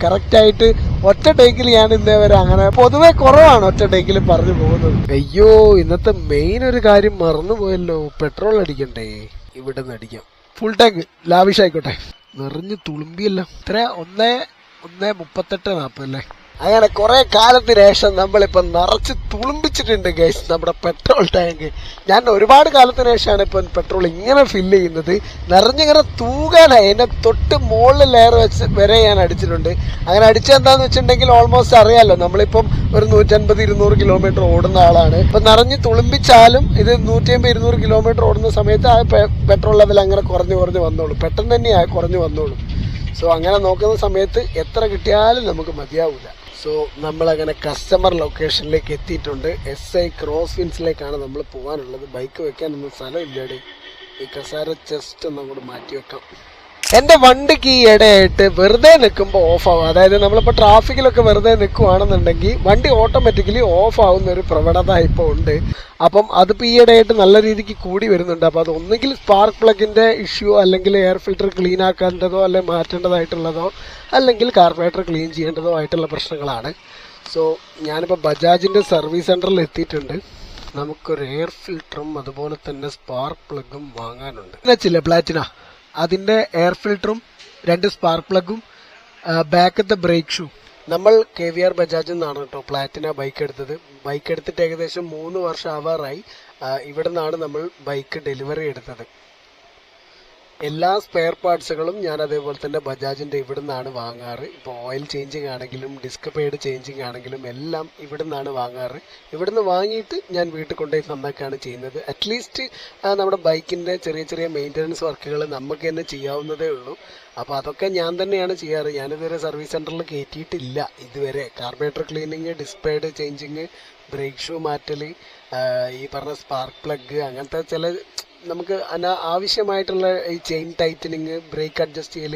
കറക്റ്റ് ആയിട്ട് ഒറ്റ ടേക്കിൽ ഞാൻ ഇന്നേ വരെ അങ്ങനെ പൊതുവെ കുറവാണ് ഒറ്റ ടേക്കിൽ പറഞ്ഞു പോകുന്നത്. അയ്യോ ഇന്നത്തെ മെയിൻ ഒരു കാര്യം മറന്നുപോയല്ലോ. പെട്രോൾ അടിക്കണ്ടേ? ഇവിടെ നിന്ന് അടിക്കാം. ഫുൾ ടാങ്ക് ലാവിഷ് ആയിക്കോട്ടെ. നിറഞ്ഞ് തുളുമ്പിയല്ലോ. ഇത്ര ഒന്നേ ഒന്നേ മുപ്പത്തെട്ട് നാൽപ്പത് അല്ലേ അങ്ങനെ കുറെ കാലത്തിന് ശേഷം നമ്മളിപ്പോ നിറച്ച് തുളുമ്പിച്ചിട്ടുണ്ട് ഗൈസ് നമ്മുടെ പെട്രോൾ ടാങ്ക് ഞാൻ ഒരുപാട് കാലത്തിന് ശേഷമാണ് ഇപ്പൊ പെട്രോൾ ഇങ്ങനെ ഫില്ല് ചെയ്യുന്നത്. നിറഞ്ഞിങ്ങനെ തൂകാനായി. എന്നെ തൊട്ട് മുകളിൽ ലെയർ വെച്ച് വരെ ഞാൻ അടിച്ചിട്ടുണ്ട്. അങ്ങനെ അടിച്ച അടിച്ചെന്താന്ന് വെച്ചിട്ടുണ്ടെങ്കിൽ ഓൾമോസ്റ്റ് അറിയാമല്ലോ നമ്മളിപ്പം ഒരു നൂറ്റൻപത് ഇരുന്നൂറ് കിലോമീറ്റർ ഓടുന്ന ആളാണ്. ഇപ്പൊ നിറഞ്ഞ് തുളുമ്പിച്ചാലും ഇത് നൂറ്റി അമ്പത് ഇരുന്നൂറ് കിലോമീറ്റർ ഓടുന്ന സമയത്ത് ആ പെട്രോൾ ലെവൽ അങ്ങനെ കുറഞ്ഞു കുറഞ്ഞു വന്നോളൂ. പെട്ടെന്ന് തന്നെ കുറഞ്ഞു വന്നോളൂ. സോ അങ്ങനെ നോക്കുന്ന സമയത്ത് എത്ര കിട്ടിയാലും നമുക്ക് മതിയാവില്ല സോ നമ്മളങ്ങനെ കസ്റ്റമർ ലൊക്കേഷനിലേക്ക് എത്തിയിട്ടുണ്ട്. എസ് ഐ ക്രോസ് വിൻസിലേക്കാണ് നമ്മൾ പോകാനുള്ളത്. ബൈക്ക് വെക്കാനൊന്നും സ്ഥലമില്ലേടി ഈ കസാര ചെസ്റ്റ് ഒന്ന് അങ്ങോട്ട് മാറ്റി വെക്കാം. എന്റെ വണ്ടിക്ക് ഈ ഇടയായിട്ട് വെറുതെ നിൽക്കുമ്പോൾ ഓഫ് ആവും അതായത് നമ്മളിപ്പോൾ ട്രാഫിക്കിലൊക്കെ വെറുതെ നിൽക്കുവാണെന്നുണ്ടെങ്കിൽ വണ്ടി ഓട്ടോമാറ്റിക്കലി ഓഫ് ആവുന്ന ഒരു പ്രവണത ഇപ്പോൾ ഉണ്ട്. അപ്പം അതിപ്പോൾ ഈ ഇടയായിട്ട് നല്ല രീതിക്ക് കൂടി വരുന്നുണ്ട്. അപ്പോൾ അത് ഒന്നുകിൽ സ്പാർക്ക് പ്ലഗിന്റെ ഇഷ്യൂ അല്ലെങ്കിൽ എയർ ഫിൽറ്റർ ക്ലീൻ ആക്കേണ്ടതോ അല്ലെങ്കിൽ മാറ്റേണ്ടതായിട്ടുള്ളതോ അല്ലെങ്കിൽ കാർബറേറ്റർ ക്ലീൻ ചെയ്യേണ്ടതോ ആയിട്ടുള്ള പ്രശ്നങ്ങളാണ്. സോ ഞാനിപ്പോൾ ബജാജിന്റെ സർവീസ് സെന്ററിൽ എത്തിയിട്ടുണ്ട്. നമുക്കൊരു എയർ ഫിൽറ്ററും അതുപോലെ തന്നെ സ്പാർക്ക് പ്ലഗും വാങ്ങാനുണ്ട്. വെച്ചില്ലേ പ്ലാറ്റിന അതിന്റെ എയർ ഫിൽറ്ററും രണ്ട് സ്പാർക്ക് പ്ലഗും ബാക്കത്തെ ബ്രേക്ക് ഷൂ നമ്മൾ കെ വി ആർ ബജാജിൽ നിന്നാണ് കേട്ടോ പ്ലാറ്റിന ബൈക്ക് എടുത്തത്. ബൈക്ക് എടുത്തിട്ട് ഏകദേശം മൂന്ന് വർഷം ആവാറായി ഇവിടെ നിന്നാണ് നമ്മൾ ബൈക്ക് ഡെലിവറി എടുത്തത്. എല്ലാ സ്പെയർ പാർട്സുകളും ഞാൻ അതേപോലെ തന്നെ ബജാജിന്റെ ഇവിടെ നിന്നാണ് വാങ്ങാറ്. ഇപ്പോൾ ഓയിൽ ചേഞ്ചിങ് ആണെങ്കിലും ഡിസ്ക് പേഡ് ചേഞ്ചിങ് ആണെങ്കിലും എല്ലാം ഇവിടെ നിന്നാണ് വാങ്ങാറ്. ഇവിടെ നിന്ന് വാങ്ങിയിട്ട് ഞാൻ വീട്ടിൽ കൊണ്ടുപോയി നന്നാക്കുകയാണ് ചെയ്യുന്നത്. അറ്റ്ലീസ്റ്റ് നമ്മുടെ ബൈക്കിന്റെ ചെറിയ ചെറിയ മെയിന്റനൻസ് വർക്കുകൾ നമുക്ക് തന്നെ ചെയ്യാവുന്നതേ ഉള്ളൂ. അപ്പോൾ അതൊക്കെ ഞാൻ തന്നെയാണ് ചെയ്യാറ്. ഞാനിതുവരെ സർവീസ് സെന്ററിൽ കയറ്റിയിട്ടില്ല ഇതുവരെ. Carburettor cleaning disc pad changing brake shoe മാറ്റൽ ആ, ഈ പറഞ്ഞ സ്പാർക്ക് പ്ലഗ് അങ്ങനത്തെ ചില നമുക്ക് അനാ ആവശ്യമായിട്ടുള്ള ഈ ചെയിൻ ടൈറ്റനിങ് ബ്രേക്ക് അഡ്ജസ്റ്റ് ചെയ്യൽ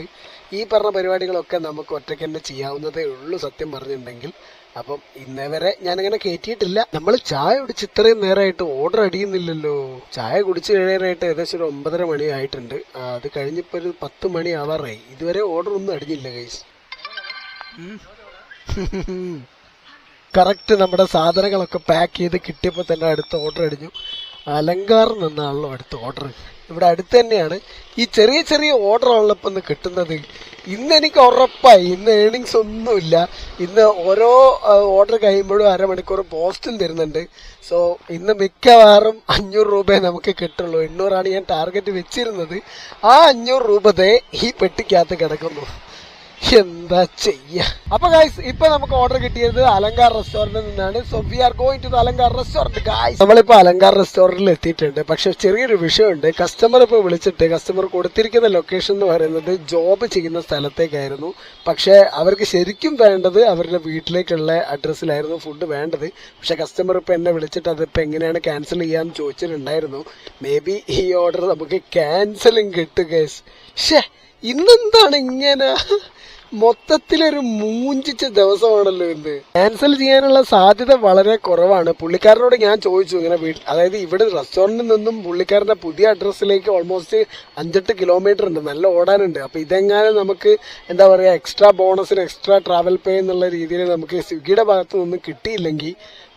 ഈ പറഞ്ഞ പരിപാടികളൊക്കെ നമുക്ക് ഒറ്റയ്ക്ക് തന്നെ ചെയ്യാവുന്നതേ ഉള്ളൂ സത്യം പറഞ്ഞിട്ടുണ്ടെങ്കിൽ. അപ്പം ഇന്നേ വരെ ഞാനങ്ങനെ കയറ്റിയിട്ടില്ല നമ്മൾ ചായ കുടിച്ച് ഇത്രയും നേരമായിട്ട് ഓർഡർ അടിയുന്നില്ലല്ലോ. ചായ കുടിച്ച് കഴിയാനായിട്ട് ഏകദേശം ഒരു ഒമ്പതര മണി ആയിട്ടുണ്ട്. അത് കഴിഞ്ഞപ്പോൾ ഒരു പത്ത് മണി ആവാറായി. ഇതുവരെ ഓർഡർ ഒന്നും അടിഞ്ഞില്ല ഗൈസ് (laughs) കറക്റ്റ് നമ്മുടെ സാധനങ്ങളൊക്കെ പാക്ക് ചെയ്ത് കിട്ടിയപ്പോൾ തന്നെ അടുത്ത ഓർഡർ അടിഞ്ഞു. അലങ്കാർ നിന്നാണല്ലോ അടുത്ത ഓർഡർ ഇവിടെ അടുത്ത് തന്നെയാണ്. ഈ ചെറിയ ചെറിയ ഓർഡർ ഇപ്പം ഒന്ന് കിട്ടുന്നത്. ഇന്ന് എനിക്ക് ഉറപ്പായി. ഇന്ന് ഏണിങ്സ് ഒന്നുമില്ല. ഇന്ന് ഓരോ ഓർഡർ കഴിയുമ്പോഴും അരമണിക്കൂർ പോസ്റ്റും തരുന്നുണ്ട്. സോ ഇന്ന് മിക്കവാറും അഞ്ഞൂറ് രൂപയെ നമുക്ക് കിട്ടുള്ളൂ. എണ്ണൂറാണ് ഞാൻ ടാർഗറ്റ് വെച്ചിരുന്നത്. ആ അഞ്ഞൂറ് രൂപതേ ഈ പെട്ടിക്കകത്ത് കിടക്കുന്നു. എന്താ ചെയ്യ? അപ്പൊ ഗൈസ് ഇപ്പൊ നമുക്ക് ഓർഡർ കിട്ടിയത് അലങ്കാർ റെസ്റ്റോറന്റിൽ നിന്നാണ്. So we are going to Alankar restaurant guys നമ്മളിപ്പോ അലങ്കാർ റെസ്റ്റോറന്റിൽ എത്തിയിട്ടുണ്ട്. പക്ഷെ ചെറിയൊരു വിഷയമുണ്ട്. കസ്റ്റമർ ഇപ്പൊ വിളിച്ചിട്ട് കസ്റ്റമർ കൊടുത്തിരിക്കുന്ന ലൊക്കേഷൻ എന്ന് പറയുന്നത് ജോബ് ചെയ്യുന്ന സ്ഥലത്തേക്കായിരുന്നു. പക്ഷെ അവർക്ക് ശരിക്കും വേണ്ടത് അവരുടെ വീട്ടിലേക്കുള്ള അഡ്രസ്സിലായിരുന്നു ഫുഡ് വേണ്ടത്. പക്ഷെ കസ്റ്റമർ ഇപ്പൊ എന്നെ വിളിച്ചിട്ട് അതിപ്പോ എങ്ങനെയാണ് ക്യാൻസൽ ചെയ്യാന്ന് ചോദിച്ചിട്ടുണ്ടായിരുന്നു. മേ ബി ഈ ഓർഡർ നമുക്ക് ക്യാൻസലും കിട്ടും ഗൈസ് ഷേ ഇന്നെന്താണ് ഇങ്ങനെ? മൊത്തത്തിലൊരു മൂഞ്ചിച്ച ദിവസമാണല്ലോ ഇന്ന്. ക്യാൻസൽ ചെയ്യാനുള്ള സാധ്യത വളരെ കുറവാണ്. പുള്ളിക്കാരനോട് ഞാൻ ചോദിച്ചു ഇങ്ങനെ വീട്ടിൽ അതായത് ഇവിടെ റെസ്റ്റോറന്റിൽ നിന്നും പുള്ളിക്കാരന്റെ പുതിയ അഡ്രസ്സിലേക്ക് ഓൾമോസ്റ്റ് അഞ്ചെട്ട് കിലോമീറ്റർ ഉണ്ട്. നല്ല ഓടാനുണ്ട്. അപ്പോൾ ഇതെങ്ങാനും നമുക്ക് എന്താ പറയുക എക്സ്ട്രാ ബോണസിന് എക്സ്ട്രാ ട്രാവൽ പേ എന്നുള്ള രീതിയിൽ നമുക്ക് സ്വിഗ്ഗിയുടെ ഭാഗത്തു നിന്നും കിട്ടിയില്ലെങ്കിൽ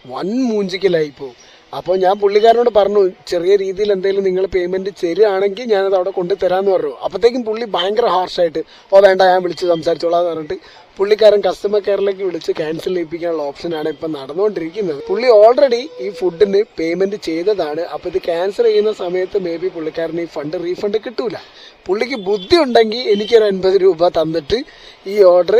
വൻ മൂഞ്ചിക്കലായി പോകും അപ്പോൾ ഞാൻ പുള്ളിക്കാരനോട് പറഞ്ഞു ചെറിയ രീതിയിൽ എന്തെങ്കിലും നിങ്ങൾ പേയ്മെന്റ് തരികയാണെങ്കിൽ ഞാനത് അവിടെ കൊണ്ടുതരാന്ന് പറഞ്ഞു. അപ്പോഴത്തേക്കും പുള്ളി ഭയങ്കര ഹാർഷായിട്ട് ഓ വേണ്ട ഞാൻ വിളിച്ച് സംസാരിച്ചോളാം എന്ന് പറഞ്ഞിട്ട് പുള്ളിക്കാരൻ കസ്റ്റമർ കെയറിലേക്ക് വിളിച്ച് ക്യാൻസൽ ചെയ്യിപ്പിക്കാനുള്ള ഓപ്ഷനാണ് ഇപ്പം നടന്നുകൊണ്ടിരിക്കുന്നത് പുള്ളി ഓൾറെഡി ഈ ഫുഡിന് പേയ്മെന്റ് ചെയ്തതാണ്. അപ്പോൾ ഇത് ക്യാൻസൽ ചെയ്യുന്ന സമയത്ത് മേ ബി പുള്ളിക്കാരന് ഈ ഫണ്ട് റീഫണ്ട് കിട്ടൂല. പുള്ളിക്ക് ബുദ്ധി ഉണ്ടെങ്കിൽ എനിക്കൊരു അൻപത് രൂപ തന്നിട്ട് ഈ ഓർഡർ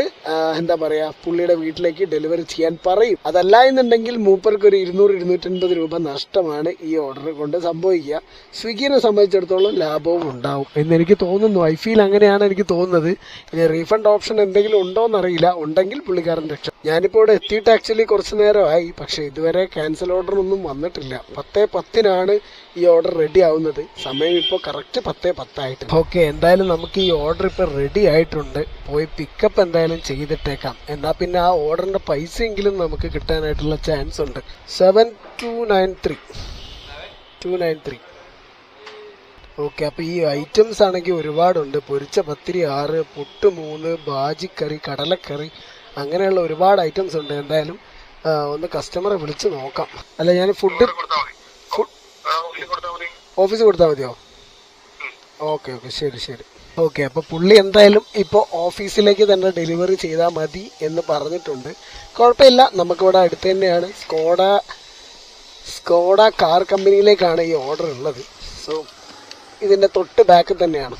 എന്താ പറയാ പുള്ളിയുടെ വീട്ടിലേക്ക് ഡെലിവറി ചെയ്യാൻ പറയും. അതല്ല എന്നുണ്ടെങ്കിൽ മൂപ്പർക്ക് ഒരു ഇരുന്നൂറ് ഇരുന്നൂറ്റൻപത് രൂപ നഷ്ടമാണ് ഈ ഓർഡർ കൊണ്ട് സംഭവിക്കുക. സ്വിഗ്ഗിനെ സംബന്ധിച്ചിടത്തോളം ലാഭവും ഉണ്ടാവും. എന്ന് എനിക്ക് തോന്നുന്നു. ഐ ഫീൽ അങ്ങനെയാണ് എനിക്ക് തോന്നുന്നത്. ഇനി റീഫണ്ട് ഓപ്ഷൻ എന്തെങ്കിലും ഉണ്ടോ എന്നറിയില്ല ഉണ്ടെങ്കിൽ പുള്ളിക്കാരൻ രക്ഷ. ഞാനിപ്പോൾ ഇവിടെ എത്തിയിട്ട് ആക്ച്വലി കുറച്ച് നേരമായി. പക്ഷേ ഇതുവരെ ക്യാൻസൽ ഓർഡർ ഒന്നും വന്നിട്ടില്ല. പത്തേ പത്തിനാണ് ഈ ഓർഡർ റെഡി ആവുന്നത്. സമയം ഇപ്പോൾ കറക്റ്റ് പത്തേ പത്തായിട്ട്. ഓക്കെ എന്തായാലും നമുക്ക് ഈ ഓർഡർ ഇപ്പോൾ റെഡി ആയിട്ടുണ്ട്. പോയി പിക്കപ്പ് എന്തായാലും ചെയ്തിട്ടേക്കാം. എന്നാ പിന്നെ ആ ഓർഡറിന്റെ പൈസയെങ്കിലും നമുക്ക് കിട്ടാനായിട്ടുള്ള ചാൻസ് ഉണ്ട്. Seven two nine three two nine three okay അപ്പൊ ഈ ഐറ്റംസ് ആണെങ്കിൽ ഒരുപാടുണ്ട്. പൊരിച്ച പത്തിരി ആറ് പുട്ട് മൂന്ന് ബാജിക്കറി കടലക്കറി അങ്ങനെയുള്ള ഒരുപാട് ഐറ്റംസ് ഉണ്ട്. എന്തായാലും ഒന്ന് കസ്റ്റമറെ വിളിച്ച് നോക്കാം. അല്ല ഞാൻ ഫുഡ് ഓഫീസ് കൊടുത്താൽ മതിയോ? ഓക്കെ ഓക്കെ ശരി ശരി. ഓക്കെ അപ്പൊ പുള്ളി എന്തായാലും ഇപ്പോൾ ഓഫീസിലേക്ക് തന്നെ ഡെലിവറി ചെയ്താൽ മതി എന്ന് പറഞ്ഞിട്ടുണ്ട്. കുഴപ്പമില്ല നമുക്കിവിടെ അടുത്ത് തന്നെയാണ്. സ്കോഡ സ്കോഡ കാർ കമ്പനിയിലേക്കാണ് ഈ ഓർഡർ ഉള്ളത്. സോ ഇതിന്റെ തൊട്ട് ബാക്ക് തന്നെയാണ്.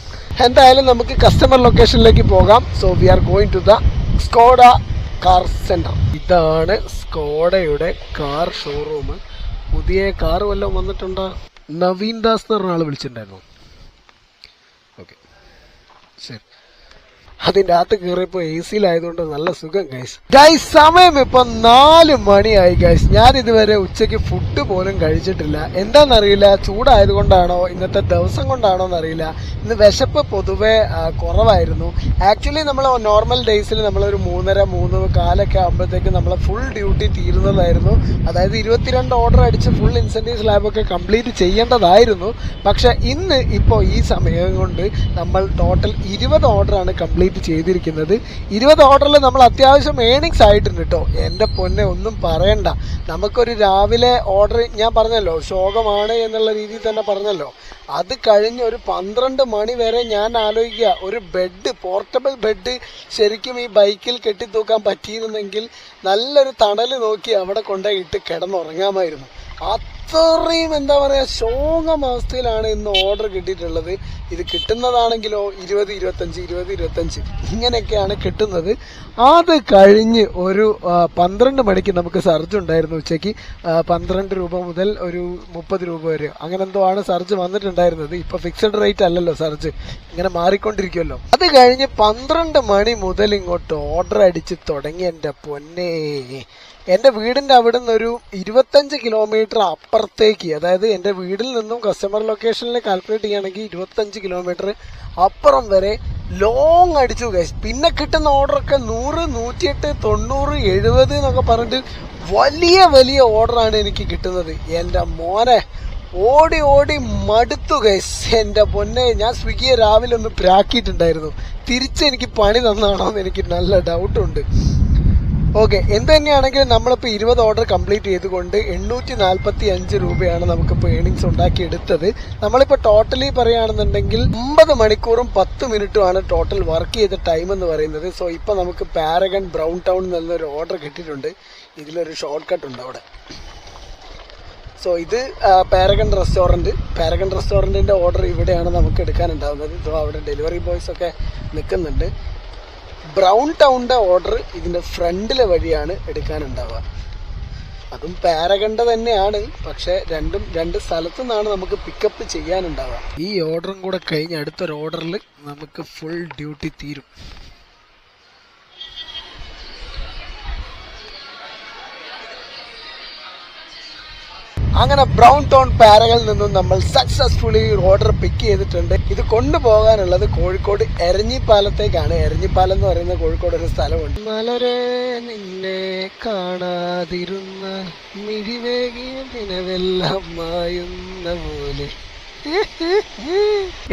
എന്തായാലും നമുക്ക് കസ്റ്റമർ ലൊക്കേഷനിലേക്ക് പോകാം. So we are going to the Skoda car centre ഇതാണ് സ്കോഡയുടെ കാർ ഷോറൂം പുതിയ കാർ വല്ലതും വന്നിട്ടുണ്ടോ? നവീൻ ദാസ് എന്ന് പറഞ്ഞ ആൾ വിളിച്ചിട്ടുണ്ടായിരുന്നു. ഓക്കെ ശരി. അതിന്റെ അകത്ത് കയറിയപ്പോ എ സിയിലായതുകൊണ്ട് നല്ല സുഖം ഗൈസ് ഗൈസ് സമയം ഇപ്പൊ നാല് മണിയായി ഗൈസ് ഞാൻ ഇതുവരെ ഉച്ചയ്ക്ക് ഫുഡ് പോലും കഴിച്ചിട്ടില്ല. എന്താണെന്നറിയില്ല ചൂടായതുകൊണ്ടാണോ? ഇന്നത്തെ ദിവസം കൊണ്ടാണോ എന്നറിയില്ല ഇന്ന് വിശപ്പ് പൊതുവെ കുറവായിരുന്നു. ആക്ച്വലി നമ്മൾ നോർമൽ ഡേയ്സിൽ നമ്മളൊരു മൂന്നര മൂന്ന് കാലൊക്കെ ആകുമ്പോഴത്തേക്ക് നമ്മളെ ഫുൾ ഡ്യൂട്ടി തീരുന്നതായിരുന്നു. അതായത് ഇരുപത്തിരണ്ട് ഓർഡർ അടിച്ച് ഫുൾ ഇൻസെന്റീവ് സ്ലാബൊക്കെ കംപ്ലീറ്റ് ചെയ്യേണ്ടതായിരുന്നു. പക്ഷെ ഇന്ന് ഇപ്പോൾ ഈ സമയം കൊണ്ട് നമ്മൾ ടോട്ടൽ ഇരുപത് ഓർഡറാണ് കംപ്ലീറ്റ് ചെയ്തിരിക്കുന്നത്. ഇരുപത് ഓർഡറിൽ നമ്മൾ അത്യാവശ്യം ഏണിങ്സ് ആയിട്ടുണ്ട് കേട്ടോ എന്റെ പൊന്നെ ഒന്നും പറയണ്ട. നമുക്കൊരു രാവിലെ ഓർഡർ ഞാൻ പറഞ്ഞല്ലോ ശോകമാണ് എന്നുള്ള രീതിയിൽ തന്നെ പറഞ്ഞല്ലോ. അത് കഴിഞ്ഞ് ഒരു പന്ത്രണ്ട് മണി വരെ ഞാൻ ആലോചിക്കുക. ഒരു ബെഡ് പോർട്ടബിൾ ബെഡ് ശരിക്കും ഈ ബൈക്കിൽ കെട്ടിത്തൂക്കാൻ പറ്റിയിരുന്നെങ്കിൽ നല്ലൊരു തണൽ നോക്കി അവിടെ കൊണ്ടുപോയി ഇട്ട് കിടന്നുറങ്ങാമായിരുന്നു. അത്രയും എന്താ പറയാ ശോകം അവസ്ഥയിലാണ് ഇന്ന് ഓർഡർ കിട്ടിയിട്ടുള്ളത്. ഇത് കിട്ടുന്നതാണെങ്കിലോ ഇരുപത് ഇരുപത്തഞ്ച് ഇരുപത് ഇരുപത്തഞ്ച് ഇങ്ങനെയൊക്കെയാണ് കിട്ടുന്നത്. അത് കഴിഞ്ഞ് ഒരു പന്ത്രണ്ട് മണിക്ക് നമുക്ക് സർജ് ഉണ്ടായിരുന്നു ഉച്ചയ്ക്ക്. പന്ത്രണ്ട് രൂപ മുതൽ ഒരു മുപ്പത് രൂപ വരെ. അങ്ങനെ എന്തോ ആണ് സർജ് വന്നിട്ടുണ്ടായിരുന്നത്. ഇപ്പൊ ഫിക്സഡ് റേറ്റ് അല്ലല്ലോ സർജ്. ഇങ്ങനെ മാറിക്കൊണ്ടിരിക്കുമല്ലോ അത് കഴിഞ്ഞ് പന്ത്രണ്ട് മണി മുതൽ ഇങ്ങോട്ട് ഓർഡർ അടിച്ച് തുടങ്ങി എന്റെ പൊന്നേ. എന്റെ വീടിന്റെ അവിടെ നിന്ന് ഒരു ഇരുപത്തഞ്ച് കിലോമീറ്റർ അപ്പുറത്തേക്ക് അതായത് എന്റെ വീടിൽ നിന്നും കസ്റ്റമർ ലൊക്കേഷനിൽ കാൽക്കുലേറ്റ് ചെയ്യുകയാണെങ്കിൽ ഇരുപത്തഞ്ച് കിലോമീറ്റർ അപ്പുറം വരെ ലോങ് അടിച്ചു ഗൈസ് പിന്നെ കിട്ടുന്ന ഓർഡറൊക്കെ നൂറ് നൂറ്റിയെട്ട് തൊണ്ണൂറ് എഴുപത് എന്നൊക്കെ പറഞ്ഞിട്ട് വലിയ വലിയ ഓർഡറാണ് എനിക്ക് കിട്ടുന്നത്. എന്റെ മോനെ ഓടി ഓടി മടുത്തു ഗൈസ് എന്റെ പൊന്നെ ഞാൻ സ്വിഗ്ഗിയെ രാവിലെ ഒന്ന് പ്രാക്കിയിട്ടുണ്ടായിരുന്നു. തിരിച്ച് എനിക്ക് പണി തന്നാണോ എന്ന് എനിക്ക് നല്ല ഡൗട്ടുണ്ട് ഓക്കെ എന്ത് തന്നെയാണെങ്കിലും നമ്മളിപ്പോൾ ഇരുപത് ഓർഡർ കംപ്ലീറ്റ് ചെയ്തുകൊണ്ട് എണ്ണൂറ്റി നാൽപ്പത്തി അഞ്ച് രൂപയാണ് നമുക്കിപ്പോൾ ഏണിങ്സ് ഉണ്ടാക്കി എടുത്തത് നമ്മളിപ്പോൾ ടോട്ടലി പറയുകയാണെന്നുണ്ടെങ്കിൽ ഒമ്പത് മണിക്കൂറും പത്ത് മിനിറ്റുമാണ് ടോട്ടൽ വർക്ക് ചെയ്ത ടൈം എന്ന് പറയുന്നത്. സോ ഇപ്പോൾ നമുക്ക് പാരഗൺ ബ്രൗൺ ടൗൺ എന്നൊരു ഓർഡർ കിട്ടിയിട്ടുണ്ട്. ഇതിലൊരു ഷോർട്ട് കട്ട് ഉണ്ട് അവിടെ. സോ ഇത് പാരഗൺ റെസ്റ്റോറന്റ് പാരഗൺ റെസ്റ്റോറന്റിന്റെ ഓർഡർ ഇവിടെയാണ് നമുക്ക് എടുക്കാനുണ്ടാകുന്നത് സോ അവിടെ ഡെലിവറി ബോയ്സ് ഒക്കെ നിൽക്കുന്നുണ്ട്. ബ്രൗൺ ടൗണിന്റെ ഓർഡർ ഇതിന്റെ ഫ്രണ്ടിലെ വഴിയാണ് എടുക്കാനുണ്ടാവുക. അതും പാരകണ്ട തന്നെയാണ്. പക്ഷെ രണ്ടും രണ്ട് സ്ഥലത്തു നിന്നാണ് നമുക്ക് പിക്കപ്പ് ചെയ്യാനുണ്ടാവുക. ഈ ഓർഡറും കൂടെ കഴിഞ്ഞ് അടുത്തൊരു ഓർഡറിൽ നമുക്ക് ഫുൾ ഡ്യൂട്ടി തീരും. അങ്ങനെ ബ്രൗൺ ടോൺ പാരകളിൽ നിന്നും നമ്മൾ സക്സസ്ഫുള്ളി ഓർഡർ പിക്ക് ചെയ്തിട്ടുണ്ട്. ഇത് കൊണ്ടുപോകാനുള്ളത് കോഴിക്കോട് എരഞ്ഞിപ്പാലത്തേക്കാണ്. എരഞ്ഞിപ്പാലം എന്ന് പറയുന്ന കോഴിക്കോട് ഒരു സ്ഥലമുണ്ട്. മലരെ നിന്നെ കാണാതിരുന്ന മിഴിവേകിയ ദിനവെല്ലാം മായുന്ന പോലെ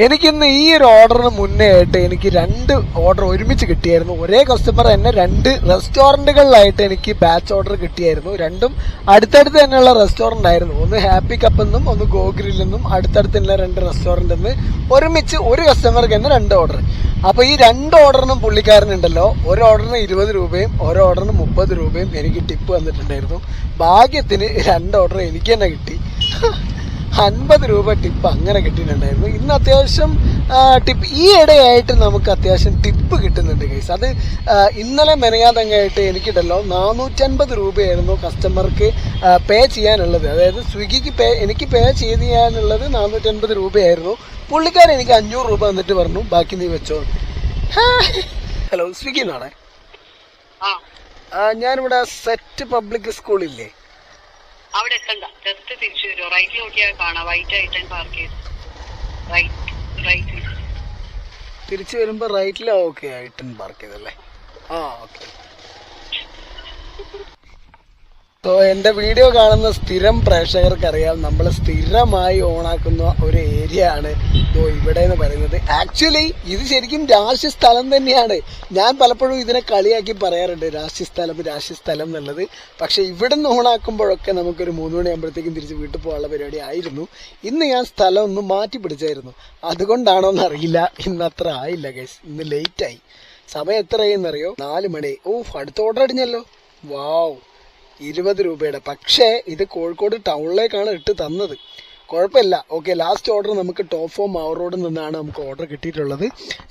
എനിക്കിന്ന് ഈ ഒരു ഓർഡറിന് മുന്നേ ആയിട്ട് എനിക്ക് രണ്ട് ഓർഡർ ഒരുമിച്ച് കിട്ടിയായിരുന്നു. ഒരേ കസ്റ്റമർ തന്നെ രണ്ട് റെസ്റ്റോറന്റുകളിലായിട്ട് എനിക്ക് ബാച്ച് ഓർഡർ കിട്ടിയായിരുന്നു. രണ്ടും അടുത്തടുത്ത് തന്നെയുള്ള റെസ്റ്റോറന്റ് ആയിരുന്നു. ഒന്ന് ഹാപ്പി കപ്പ് എന്നും ഒന്ന് ഗോഗ്രിൽ നിന്നും അടുത്തടുത്ത് തന്നെ രണ്ട് റെസ്റ്റോറന്റ് എന്ന്. ഒരുമിച്ച് ഒരു കസ്റ്റമർക്ക് തന്നെ രണ്ട് ഓർഡർ അപ്പോൾ ഈ രണ്ട് ഓർഡറിനും പുള്ളിക്കാരനുണ്ടല്ലോ. ഒരു ഓർഡറിന് ഇരുപത് രൂപയും ഒരു ഓർഡറിന് മുപ്പത് രൂപയും എനിക്ക് ടിപ്പ് വന്നിട്ടുണ്ടായിരുന്നു. ഭാഗ്യത്തിന് രണ്ട് ഓർഡർ എനിക്ക് തന്നെ കിട്ടി. അൻപത് രൂപ ടിപ്പ് അങ്ങനെ കിട്ടിയിട്ടുണ്ടായിരുന്നു. ഇന്ന് അത്യാവശ്യം ടിപ്പ് ഈ ഇടയായിട്ട് നമുക്ക് അത്യാവശ്യം ടിപ്പ് കിട്ടുന്നുണ്ട് കേസ് അത് ഇന്നലെ മെനയാതങ്ങായിട്ട് എനിക്കിട്ടല്ലോ. നാനൂറ്റൻപത് രൂപയായിരുന്നു കസ്റ്റമർക്ക് പേ ചെയ്യാനുള്ളത്. അതായത് സ്വിഗ്ഗിക്ക് പേ എനിക്ക് പേ ചെയ്ത് ചെയ്യാനുള്ളത് നാനൂറ്റൻപത് രൂപയായിരുന്നു. പുള്ളിക്കാരൻ എനിക്ക് അഞ്ഞൂറ് രൂപ എന്നിട്ട് പറഞ്ഞു ബാക്കി നീ വെച്ചോ. ഹലോ സ്വിഗ്ഗിന്നാണേ ഞാനിവിടെ സെറ്റ് പബ്ലിക് സ്കൂളില്ലേ? അവിടെ എത്തണ്ട. ജസ്റ്റ് തിരിച്ചു വരുമോ റൈറ്റിൽ നോക്കിയാൽ കാണാം. വൈറ്റ് ആയിട്ട് പാർക്ക് ചെയ്ത്. റൈറ്റ് റൈറ്റ് തിരിച്ചു വരുമ്പോ റൈറ്റിലാ ഓക്കെ ആയിട്ട് പാർക്ക് ചെയ്തല്ലേ ആ ഓക്കെ സോ എന്റെ വീഡിയോ കാണുന്ന സ്ഥിരം പ്രേക്ഷകർക്ക് അറിയാം നമ്മൾ സ്ഥിരമായി ഓണാക്കുന്ന ഒരു ഏരിയ ആണ് ഇതോ ഇവിടെ എന്ന് പറയുന്നത്. ആക്ച്വലി ഇത് ശരിക്കും രാശി സ്ഥലം തന്നെയാണ്. ഞാൻ പലപ്പോഴും ഇതിനെ കളിയാക്കി പറയാറുണ്ട് രാശി സ്ഥലം രാശി സ്ഥലം എന്നുള്ളത്. പക്ഷെ ഇവിടെ നിന്ന് ഓണാക്കുമ്പോഴൊക്കെ നമുക്കൊരു മൂന്ന് മണിയാകുമ്പോഴത്തേക്കും തിരിച്ച് വീട്ടിൽ പോകാനുള്ള പരിപാടി ആയിരുന്നു. ഇന്ന് ഞാൻ സ്ഥലം ഒന്ന് മാറ്റി പിടിച്ചായിരുന്നു. അതുകൊണ്ടാണോ എന്നറിയില്ല. ഇന്ന് അത്ര ആയില്ല ഗൈസ് ഇന്ന് ലേറ്റ് ആയി. സമയം എത്രയായി എന്നറിയോ? നാല് മണി. ഓ അടുത്ത ഓർഡർ അടിഞ്ഞല്ലോ. വാവ് ഇരുപത് രൂപയുടെ. പക്ഷേ ഇത് കോഴിക്കോട് ടൗണിലേക്കാണ് ഇട്ട് തന്നത്. കുഴപ്പമില്ല. ഓക്കെ ലാസ്റ്റ് ഓർഡർ നമുക്ക് ടോപ്പ് മവർ നിന്നാണ് നമുക്ക് ഓർഡർ കിട്ടിയിട്ടുള്ളത്.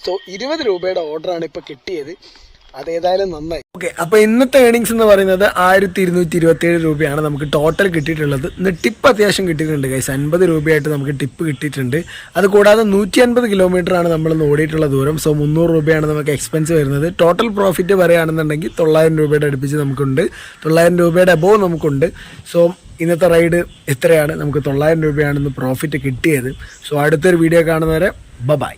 സോ ഇരുപത് രൂപയുടെ ഓർഡറാണ് ഇപ്പോൾ കിട്ടിയത്. അതേതായാലും നന്നായി. ഓക്കെ അപ്പൊ ഇന്നത്തെ ഏണിങ്സ് എന്ന് പറയുന്നത് ആയിരത്തി ഇരുന്നൂറ്റി ഇരുപത്തി ഏഴ് രൂപയാണ് നമുക്ക് ടോട്ടൽ കിട്ടിയിട്ടുള്ളത്. ഇന്ന് ടിപ്പ് അത്യാവശ്യം കിട്ടിയിട്ടുണ്ട് കൈസ് അൻപത് രൂപയായിട്ട് നമുക്ക് ടിപ്പ് കിട്ടിയിട്ടുണ്ട്. അത് കൂടാതെ നൂറ്റി അൻപത് കിലോമീറ്റർ ആണ് നമ്മൾ ഓടിയിട്ടുള്ള ദൂരം. സോ മുന്നൂറ് രൂപയാണ് നമുക്ക് എക്സ്പെൻസ് വരുന്നത്. ടോട്ടൽ പ്രോഫിറ്റ് പറയുകയാണെന്നുണ്ടെങ്കിൽ തൊള്ളായിരം രൂപയുടെ അടുപ്പിച്ച് നമുക്കുണ്ട്. തൊള്ളായിരം രൂപയുടെ അബോവ് നമുക്കുണ്ട്. സോ ഇന്നത്തെ റൈഡ് എത്രയാണ്? നമുക്ക് തൊള്ളായിരം രൂപയാണെന്ന് പ്രോഫിറ്റ് കിട്ടിയത്. സോ അടുത്തൊരു വീഡിയോ കാണുന്നവരെ ബ ബൈ